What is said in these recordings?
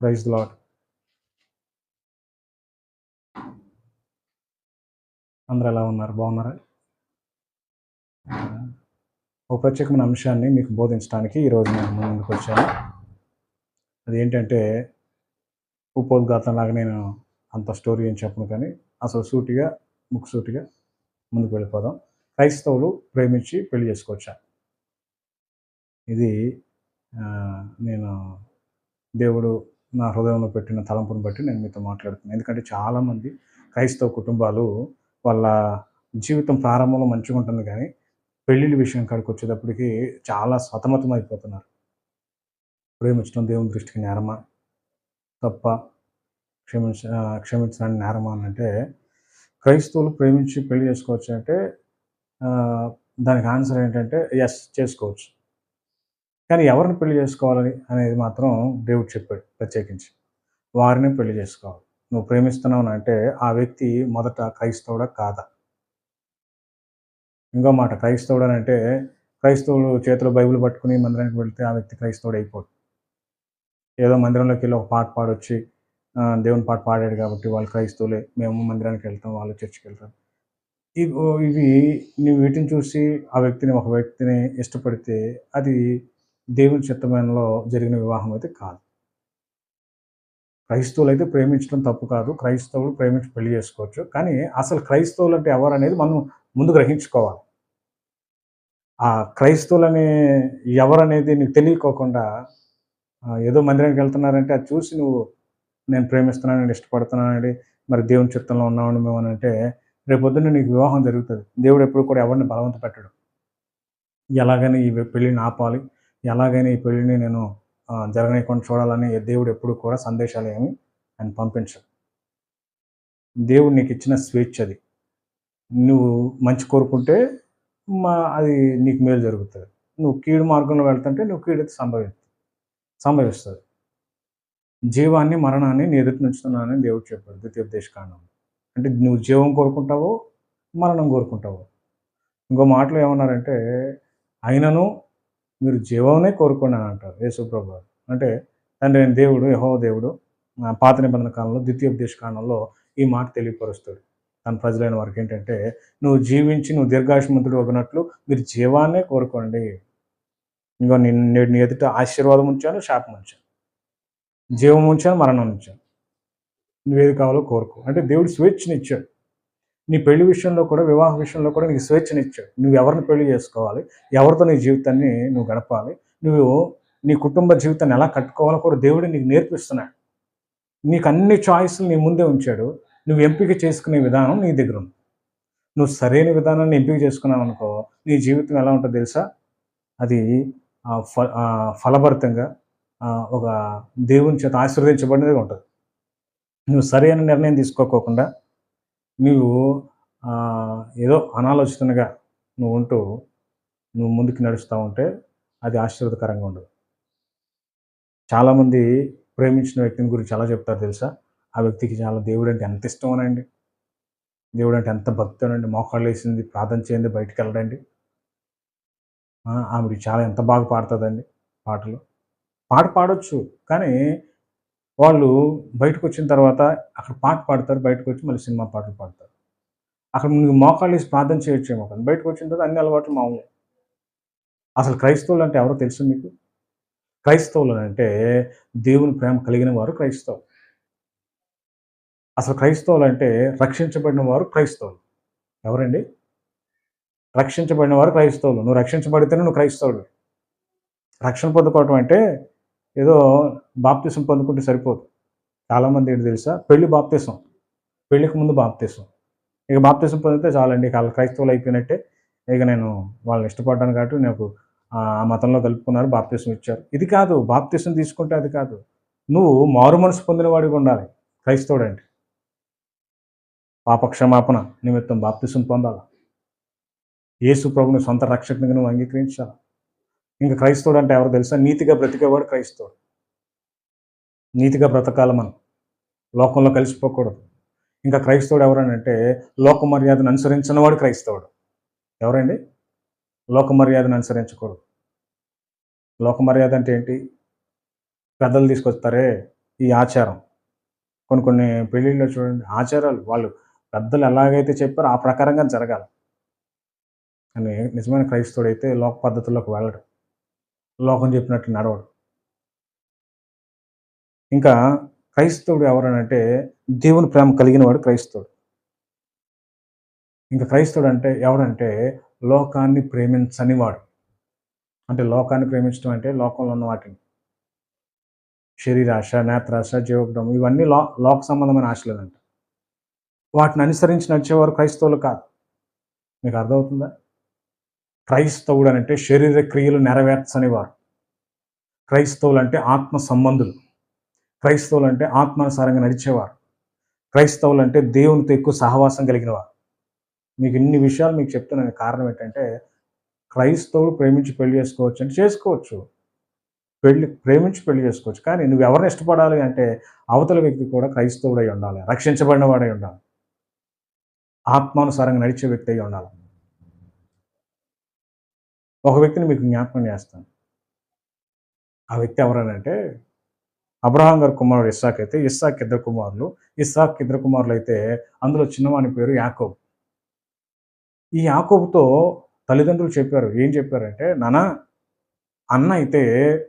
Praise lord అందరు ఎలా ఉన్నారు? బాగున్నారా? ఒక ప్రత్యేకమైన అంశాన్ని మీకు బోధించడానికి ఈరోజు నేను ముందుకు వచ్చాను. అది ఏంటంటే ఉపోద్ఘాతం లాగా నేను అంత స్టోరీ ఏం చెప్పను కానీ అసలు సూటిగా ముక్సూటిగా ముందుకు వెళ్ళిపోదాం. క్రైస్తవులు ప్రేమించి పెళ్ళి చేసుకోవచ్చా? ఇది నేను దేవుడు నా హృదయంలో పెట్టిన తలంపును బట్టి నేను మీతో మాట్లాడుతున్నాను ఎందుకంటే చాలామంది క్రైస్తవ కుటుంబాలు వాళ్ళ జీవితం ప్రారంభంలో మంచిగా ఉంటుంది కానీ పెళ్ళిళ్ళ విషయం కాడికి వచ్చేటప్పటికి చాలా సతమతం అయిపోతున్నారు. ప్రేమించడం దేవుని దృష్టికి నేరమా? తప్ప క్షమించ క్షమించడానికి నేరమా అని అంటే క్రైస్తవులు ప్రేమించి పెళ్ళి చేసుకోవచ్చు అంటే దానికి ఆన్సర్ ఏంటంటే ఎస్ చేసుకోవచ్చు. కానీ ఎవరిని పెళ్ళి చేసుకోవాలని అనేది మాత్రం దేవుడు చెప్పాడు ప్రత్యేకించి. వారిని పెళ్ళి చేసుకోవాలి. నువ్వు ప్రేమిస్తున్నావు అంటే ఆ వ్యక్తి మొదట క్రైస్తవుడా కాదా? ఇంకో మాట క్రైస్తవుడు అని అంటే క్రైస్తవులు చేతిలో బైబిల్ పట్టుకుని మందిరానికి వెళ్తే ఆ వ్యక్తి క్రైస్తవుడు అయిపోడు. ఏదో మందిరంలోకి వెళ్ళి ఒక పాట పాడొచ్చి దేవుని పాట పాడాడు కాబట్టి వాళ్ళు క్రైస్తవులే మేము మందిరానికి వెళ్తాం వాళ్ళు చర్చికి వెళ్తాం ఇవి ఇవి నువ్వు వీటిని చూసి ఆ వ్యక్తిని ఒక వ్యక్తిని ఇష్టపడితే అది దేవుని చిత్తమైనలో జరిగిన వివాహం అయితే కాదు. క్రైస్తవులు అయితే ప్రేమించడం తప్పు కాదు. క్రైస్తవులు ప్రేమించి పెళ్ళి చేసుకోవచ్చు. కానీ అసలు క్రైస్తవులు అంటే ఎవరు అనేది మనం ముందు గ్రహించుకోవాలి. ఆ క్రైస్తవులని ఎవరనేది నీకు తెలియకోకుండా ఏదో మందిరానికి వెళ్తున్నారంటే అది చూసి నువ్వు నేను ప్రేమిస్తున్నాను నేను ఇష్టపడుతున్నానండి మరి దేవుని చిత్తంలో ఉన్నామని మేము అని అంటే రేపొద్దున నీకు వివాహం జరుగుతుంది. దేవుడు ఎప్పుడు కూడా ఎవరిని బలవంత పెట్టడు. ఎలాగైనా ఈ పెళ్ళిని ఆపాలి. ఎలాగైనా ఈ పెళ్ళిని నేను జరగనీయకుండా చూడాలని దేవుడు ఎప్పుడు కూడా సందేశాలు ఏమి ఆయన పంపించడు. దేవుడు నీకు ఇచ్చిన స్వేచ్ఛ అది. నువ్వు మంచి కోరుకుంటే మా అది నీకు మేలు జరుగుతుంది. నువ్వు కీడు మార్గంలో వెళ్తుంటే నువ్వు కీడు సంభవి సంభవిస్తుంది. జీవాన్ని మరణాన్ని నీ ఎదుటి నుంచుతున్నానని దేవుడు చెప్పాడు ద్వితీయోపదేశ కాండం అంటే నువ్వు జీవం కోరుకుంటావో మరణం కోరుకుంటావో. ఇంకో మాటలో ఏమన్నారంటే అయినను మీరు జీవమునే కోరుకోండి అని అంటారు యేసుప్రభు అంటే తండ్రి నేను దేవుడు యహో దేవుడు పాత నిబంధన కాలంలో ద్వితీయోపదేశ కాలంలో ఈ మాట తెలియపరుస్తాడు. తన ప్రజలైన వారికి ఏంటంటే నువ్వు జీవించి నువ్వు దీర్ఘాయుష్మంతుడు ఒకనట్లు మీరు జీవాన్నే కోరుకోండి. ఇంకో నేను నేడు నీ ఎదుట ఆశీర్వాదం ఉంచాను శాపం ఉంచాను. జీవం ఉంచాను మరణం ఉంచాను. నువ్వేది కావాలో కోరుకో. అంటే దేవుడు స్వేచ్ఛనిచ్చాడు నీ పెళ్ళి విషయంలో కూడా వివాహ విషయంలో కూడా నీకు స్వేచ్ఛనిచ్చాడు. నువ్వు ఎవరిని పెళ్ళి చేసుకోవాలి? ఎవరితో నీ జీవితాన్ని నువ్వు గడపాలి? నువ్వు నీ కుటుంబ జీవితాన్ని ఎలా కట్టుకోవాలో కూడా దేవుడు నీకు నేర్పిస్తున్నాడు. నీకు అన్ని చాయిస్లు నీ ముందే ఉంచాడు. నువ్వు ఎంపిక చేసుకునే విధానం నీ దగ్గర ఉంది. నువ్వు సరైన విధానాన్ని ఎంపిక చేసుకున్నావు అనుకో నీ జీవితం ఎలా ఉంటుందో తెలుసా? అది ఫ ఫలభరితంగా ఒక దేవుని చేత ఆశీర్వదించబడినదిగా ఉంటుంది. నువ్వు సరైన నిర్ణయం తీసుకోకోకుండా నువ్వు ఏదో అనాలోచితంగా నువ్వు ఉంటూ నువ్వు ముందుకు నడుస్తూ ఉంటే అది ఆశీర్వదకరంగా ఉండదు. చాలామంది ప్రేమించిన వ్యక్తిని గురించి చాలా చెప్తారు తెలుసా? ఆ వ్యక్తికి చాలా దేవుడు అంటే ఎంత ఇష్టం అనండి దేవుడు అంటే ఎంత భక్తి అనండి మోకాళ్ళు వేసింది ప్రార్థన చేయండి బయటికి వెళ్ళడండి. ఆవిడ చాలా ఎంత బాగా పాడుతుందండి పాటలు. పాట పాడొచ్చు కానీ వాళ్ళు బయటకు వచ్చిన తర్వాత అక్కడ పాట పాడతారు బయటకు వచ్చి మళ్ళీ సినిమా పాటలు పాడతారు. అక్కడ మీకు మోకాళ్ళు వేసి ప్రార్థన చేయొచ్చేమో కానీ బయటకు వచ్చిన తర్వాత అన్ని అలవాట్లు మామూలు అసలు క్రైస్తవులు అంటే ఎవరో తెలుసు మీకు? క్రైస్తవులు అంటే దేవుని ప్రేమ కలిగిన వారు క్రైస్తవులు. అసలు క్రైస్తవులు అంటే రక్షించబడిన వారు క్రైస్తవులు. ఎవరండి? రక్షించబడిన వారు క్రైస్తవులు. నువ్వు రక్షించబడితేనే నువ్వు క్రైస్తవుడు. రక్షణ పొందుకోవటం అంటే ఏదో బాప్తీసం పొందుకుంటే సరిపోదు. చాలామంది ఏంటి తెలుసా? పెళ్ళి బాప్తీసం. పెళ్ళికి ముందు బాప్తీసం. ఇక బాప్తీసం పొందితే చాలండి. ఇక క్రైస్తవులు అయిపోయినట్టే ఇక నేను వాళ్ళని ఇష్టపడ్డాను కాబట్టి నాకు ఆ మతంలో కలుపుకున్నారు బాప్తీసం ఇచ్చారు. ఇది కాదు బాప్తీసం తీసుకుంటే అది కాదు. నువ్వు మారు మనసు పొందిన వాడిగా ఉండాలి. క్రైస్తవుడు అంటే పాపక్షమాపణ నిమిత్తం బాప్తీసం పొందాలి? యేసు ప్రభుని సొంత రక్షకునిగా నువ్వు అంగీకరించాలి? ఇంకా క్రైస్తవుడు అంటే ఎవరు తెలుసా? నీతిగా బ్రతికేవాడు క్రైస్తవుడు. నీతిగా బ్రతకాలి మనం. లోకంలో కలిసిపోకూడదు. ఇంకా క్రైస్తవుడు ఎవరనంటే లోక మర్యాదను అనుసరించిన వాడు క్రైస్తవుడు. ఎవరండి? లోక మర్యాదను అనుసరించకూడదు. లోక మర్యాద అంటే ఏంటి? పెద్దలు తీసుకొస్తారే ఈ ఆచారం. కొన్ని కొన్ని పెళ్ళిళ్ళు చూడండి ఆచారాలు వాళ్ళు పెద్దలు ఎలాగైతే చెప్పారో ఆ ప్రకారంగా జరగాలి. కానీ నిజమైన క్రైస్తవుడు అయితే లోక పద్ధతుల్లోకి వెళ్ళడు. లోకం చెప్పినట్టు నడవడు. ఇంకా క్రైస్తవుడు ఎవరనంటే దేవుని ప్రేమ కలిగిన వాడు క్రైస్తవుడు. ఇంకా క్రైస్తవుడు అంటే ఎవరంటే లోకాన్ని ప్రేమించని వాడు. అంటే లోకాన్ని ప్రేమించడం అంటే లోకంలో ఉన్న వాటిని. శరీరాశ నేత్రాశ జీవగ్రహం ఇవన్నీ లో లోక సంబంధమైన ఆశలు అంట వాటిని అనుసరించి నడిచేవారు క్రైస్తవులు కాదు. మీకు అర్థమవుతుందా? క్రైస్తవుడు అంటే శరీర క్రియలు నెరవేర్చని వారు క్రైస్తవులు అంటే ఆత్మ సంబంధులు. క్రైస్తవులు అంటే ఆత్మానుసారంగా నడిచేవారు. క్రైస్తవులు అంటే దేవునితో ఎక్కువ సహవాసం కలిగిన వారు మీకు ఇన్ని విషయాలు మీకు చెప్తున్నాను కారణం ఏంటంటే క్రైస్తవుడు ప్రేమించి పెళ్ళి చేసుకోవచ్చు అంటే చేసుకోవచ్చు. పెళ్ళి ప్రేమించి పెళ్ళి చేసుకోవచ్చు. కానీ నువ్వు ఎవరిని ఇష్టపడాలి అంటే అవతల వ్యక్తి కూడా క్రైస్తవుడై ఉండాలి. రక్షించబడిన వాడై ఉండాలి. ఆత్మానుసారంగా నడిచే వ్యక్తి అయి ఉండాలి. ఒక వ్యక్తిని మీకు జ్ఞాపకం చేస్తాను. ఆ వ్యక్తి ఎవరనంటే అబ్రహాం గారి కుమారుడు ఇస్సాక్ అయితే ఇస్సాక్ ఇద్దరు కుమారులు. ఇస్సాక్ ఇద్దరు కుమారులు అయితే అందులో చిన్నవాని పేరు యాకోబ్. ఈ యాకోబ్తో తల్లిదండ్రులు చెప్పారు. ఏం చెప్పారంటే నానా అన్న అయితే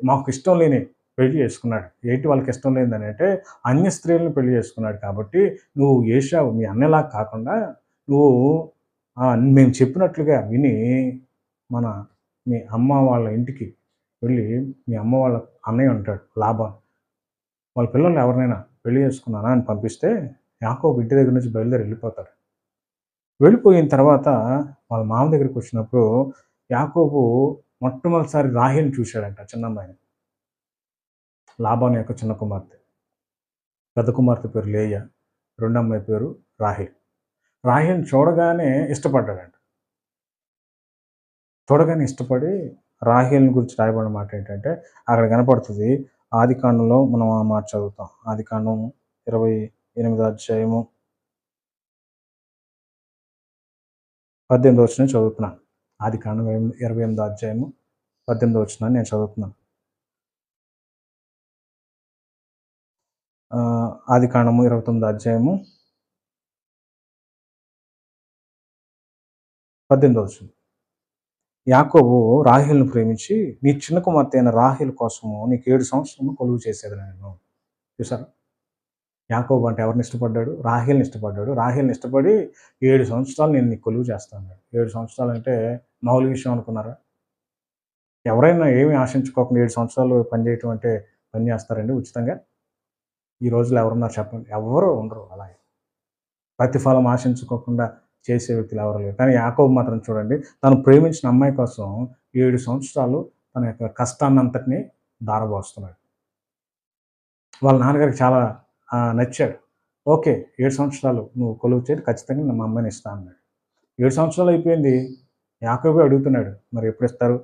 మాకు ఇష్టం లేని పెళ్ళి చేసుకున్నాడు. ఏంటి వాళ్ళకి ఇష్టం లేదని అంటే అన్య స్త్రీలను పెళ్ళి చేసుకున్నాడు కాబట్టి నువ్వు ఏషావు మీ అన్నలా కాకుండా నువ్వు మేము చెప్పినట్లుగా విని మన మీ అమ్మ వాళ్ళ ఇంటికి వెళ్ళి మీ అమ్మ వాళ్ళ అన్నయ్య ఉంటాడు లాభం వాళ్ళ పిల్లల్ని ఎవరినైనా పెళ్ళి చేసుకున్నానా అని పంపిస్తే యాకోబు ఇంటి దగ్గర నుంచి బయలుదేరి వెళ్ళిపోతాడు. వెళ్ళిపోయిన తర్వాత వాళ్ళ మామ దగ్గరికి వచ్చినప్పుడు యాకోబు మొట్టమొదటిసారి రాహిల్ని చూశాడంట చిన్న అమ్మాయిని లాభాన్ యొక్క చిన్న కుమార్తె. పెద్ద కుమార్తె పేరు లేయ రెండమ్మాయి పేరు రాహిల్. రాహిల్ని చూడగానే ఇష్టపడ్డాడంట. చూడగానే ఇష్టపడి రాహిల్ని గురించి రాయబడిన మాట ఏంటంటే అక్కడ కనపడుతుంది ఆది కాండంలో మనం ఆ మాట చదువుతాం. ఆది కాండం ఇరవై ఎనిమిదో అధ్యాయము పద్దెనిమిది వచ్చిన చదువుతున్నాను. ఆది కాండం ఇరవై- ఎనిమిదో అధ్యాయము పద్దెనిమిది వచ్చిన నేను చదువుతున్నాను. ఆది కాండము ఇరవై తొమ్మిది అధ్యాయము పద్దెనిమిది వచ్చింది యాకోబు రాహిల్ను ప్రేమించి నీ చిన్న కుమార్తె అయిన రాహిల్ కోసము నీకు ఏడు సంవత్సరము కొలువు చేసేది నేను. చూసారా? యాకోబు అంటే ఎవరిని ఇష్టపడ్డాడు? రాహిల్ని ఇష్టపడ్డాడు. రాహిల్ని ఇష్టపడి ఏడు సంవత్సరాలు నేను నీకు కొలువు చేస్తాను ఏడు సంవత్సరాలు అంటే మామూలు విషయం అనుకున్నారా? ఎవరైనా ఏమి ఆశించుకోకుండా ఏడు సంవత్సరాలు పనిచేయటం అంటే పని చేస్తారండి ఉచితంగా? ఈ రోజులో ఎవరున్నారు చెప్పండి? ఎవరు ఉండరు అలాగే. ప్రతిఫలం ఆశించుకోకుండా చేసే వ్యక్తులు ఎవరు లేరు. కానీ యాకోబు మాత్రం చూడండి తను ప్రేమించిన అమ్మాయి కోసం ఏడు సంవత్సరాలు తన యొక్క కష్టాన్నంతటిని దారబోస్తున్నాడు. వాళ్ళ నాన్నగారికి చాలా నచ్చాడు. ఓకే ఏడు సంవత్సరాలు నువ్వు కొలువు చేసి ఖచ్చితంగా మా అమ్మాయిని ఇస్తా అన్నాడు. ఏడు సంవత్సరాలు అయిపోయింది. యాకోబే అడుగుతున్నాడు మరి ఎప్పుడు ఇస్తారు?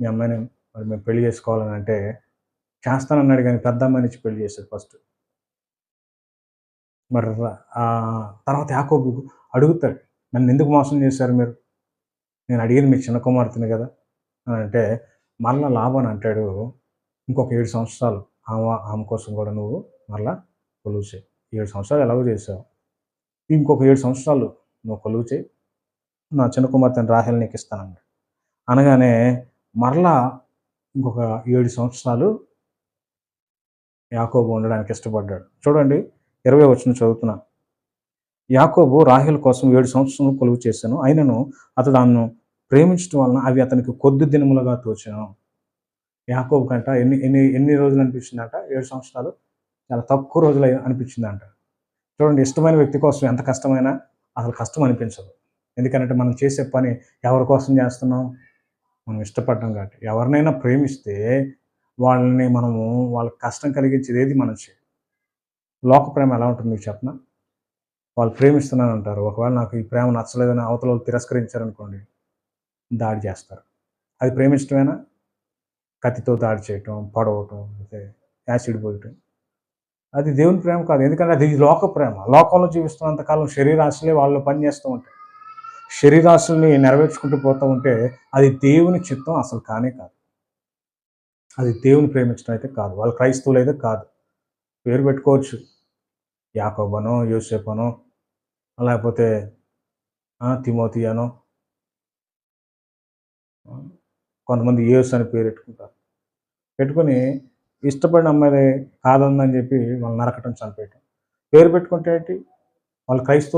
మీ అమ్మాయిని మరి మేము పెళ్ళి చేసుకోవాలని అంటే చేస్తానన్నాడు కానీ పెద్ద అమ్మాయిని నుంచి పెళ్ళి చేశాడు ఫస్ట్. మరి తర్వాత యాకోబు అడుగుతాడు నన్ను ఎందుకు మోసం చేశారు మీరు? నేను అడిగింది మీ చిన్న కుమార్తెని కదా? అని అంటే మరలా లాభం అంటాడు ఇంకొక ఏడు సంవత్సరాలు. ఆమె ఆమె కోసం కూడా నువ్వు మరలా కొలువు చేయి. ఏడు సంవత్సరాలు ఎలాగో చేసావు ఇంకొక ఏడు సంవత్సరాలు నువ్వు కొలువు చేయి. నా చిన్న కుమార్తెను రాహెల్ నీకు ఇస్తానన్నాడు అనగానే మరలా ఇంకొక ఏడు సంవత్సరాలు యాకోబు ఉండడానికి ఇష్టపడ్డాడు. చూడండి ఇరవై వచ్చిన చదువుతున్నా. యాకోబు రాహెల్ కోసం ఏడు సంవత్సరాలు కొలువు చేశాను. అయినను అతడు ఆమెను ప్రేమించడం వలన అవి అతనికి కొద్ది దినములుగా తోచాను. యాకోబు కంట ఎన్ని ఎన్ని ఎన్ని రోజులు అనిపించిందంట? ఏడు సంవత్సరాలు? చాలా తక్కువ రోజులు అయి- అనిపించిందంట. చూడండి ఇష్టమైన వ్యక్తి కోసం ఎంత కష్టమైనా అసలు కష్టం అనిపించదు. ఎందుకంటే మనం చేసే పని ఎవరి కోసం చేస్తున్నాం? మనం ఇష్టపడడం కాబట్టి. ఎవరినైనా ప్రేమిస్తే వాళ్ళని మనము వాళ్ళకి కష్టం కలిగించేది ఏది? మనం చేయం లోక ప్రేమ ఎలా ఉంటుంది మీకు చెప్పనా? వాళ్ళు ప్రేమిస్తున్నాను అంటారు ఒకవేళ నాకు ఈ ప్రేమ నచ్చలేదని అవతల వాళ్ళు తిరస్కరించారనుకోండి దాడి చేస్తారు. అది ప్రేమించడమేనా కత్తితో దాడి చేయటం పడవటం అయితే యాసిడ్ పోయటం. అది దేవుని ప్రేమ కాదు. ఎందుకంటే అది లోక ప్రేమ. లోకంలో జీవిస్తున్నంత కాలం శరీరాశలే వాళ్ళు పనిచేస్తూ ఉంటాయి. శరీరాశుల్ని నెరవేర్చుకుంటూ పోతూ ఉంటే అది దేవుని చిత్తం అసలు కానే కాదు. అది దేవుని ప్రేమించడం అయితే కాదు. వాళ్ళు క్రైస్తవులు అయితే కాదు. పేరు పెట్టుకోవచ్చు. యాకోబనో యోసేపనో లేకపోతే తిమోతియానో? కొంతమంది ఏస్ అని పేరు పెట్టుకుంటారు. పెట్టుకొని ఇష్టపడిన అమ్మాయి కాదందని చెప్పి వాళ్ళు నరకటం చనిపోయటం పేరు పెట్టుకుంటే ఏంటి? వాళ్ళు క్రైస్తవ